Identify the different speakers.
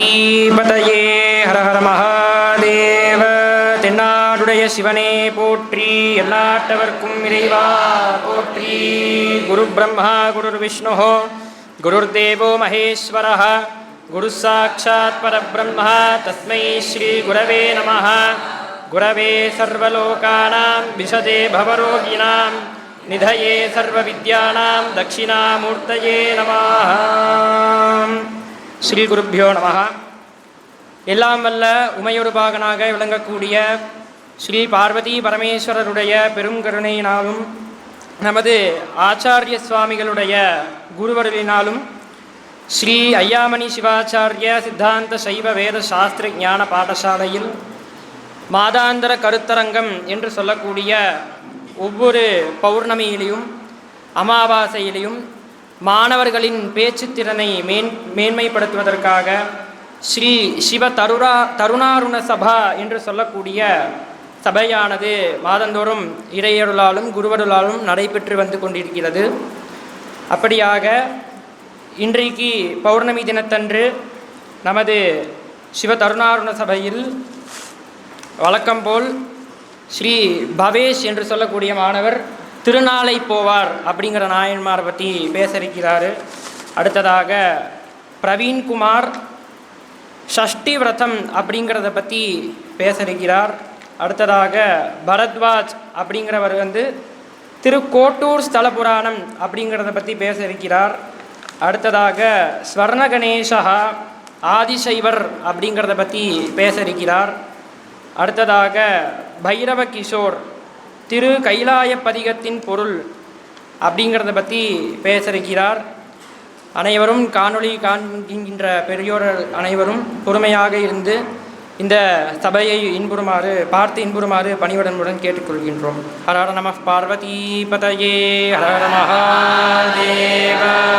Speaker 1: பதையே ஹர ஹர மகாதேவ தென்னாடுடைய சிவனே போற்றி எல்லாட்டவர்க்கும் இறைவா போற்றி குரு பிரம்மா குரு விஷ்ணு குருர் தேவோ மகேஸ்வர குரு சாட்சாத் பரபிரம்ம தஸ்மை ஸ்ரீ குரவே நம குரவே சர்வலோகானாம் விஷதே பவரோகிணாம் நிதயே சர்வவித்யானாம் தட்சிணாமூர்த்தயே நமः ஸ்ரீ குருப்பியோ நம எல்லாம் வல்ல உமையொருபாகனாக விளங்கக்கூடிய ஸ்ரீ பார்வதி பரமேஸ்வரருடைய பெருங்கருணையினாலும் நமது ஆச்சாரிய சுவாமிகளுடைய குருவருளினாலும் ஸ்ரீ ஐயாமணி சிவாச்சாரிய சித்தாந்த சைவ வேத சாஸ்திர ஞான பாடசாலையில் மாதாந்திர கருத்தரங்கம் என்று சொல்லக்கூடிய ஒவ்வொரு பௌர்ணமியிலையும் அமாவாசையிலையும் மாணவர்களின் பேச்சுத்திறனை மேன் மேன்மைப்படுத்துவதற்காக ஸ்ரீ சிவ தருணா தருணாருண சபா என்று சொல்லக்கூடிய சபையானது மாதந்தோறும் இறையருளாலும் குருவருளாலும் நடைபெற்று வந்து கொண்டிருக்கிறது. அப்படியாக இன்றைக்கு பௌர்ணமி தினத்தன்று நமது சிவ தருணாருண சபையில் வழக்கம்போல் ஸ்ரீ பவேஷ் என்று சொல்லக்கூடிய மாணவர் திருநாளை போவார் அப்படிங்கிற நாயன்மாரை பற்றி பேசிருக்கிறார். அடுத்ததாக பிரவீன்குமார் ஷஷ்டி விரதம் அப்படிங்கிறத பற்றி பேசிருக்கிறார். அடுத்ததாக பரத்வாஜ் அப்படிங்கிறவர் வந்து திருக்கோட்டூர் ஸ்தல புராணம் அப்படிங்கிறத பற்றி பேச இருக்கிறார் அடுத்ததாக ஸ்வர்ண கணேசா ஆதிசைவர் அப்படிங்கிறத பற்றி பேச இருக்கிறார் அடுத்ததாக பைரவ கிஷோர் திரு கைலாய பதிகத்தின் பொருள் அப்படிங்கிறத பற்றி பேசிருக்கிறார். அனைவரும் காணொளி காண்கின்ற பெரியோர்கள் அனைவரும் பொறுமையாக இருந்து இந்த சபையை இன்புறுமாறு பார்த்து இன்புறுமாறு பணிவுடனுடன் கேட்டுக்கொள்கின்றோம். ஹரஹர நம பார்வதி பதையே ஹரஹர மகாதேவா.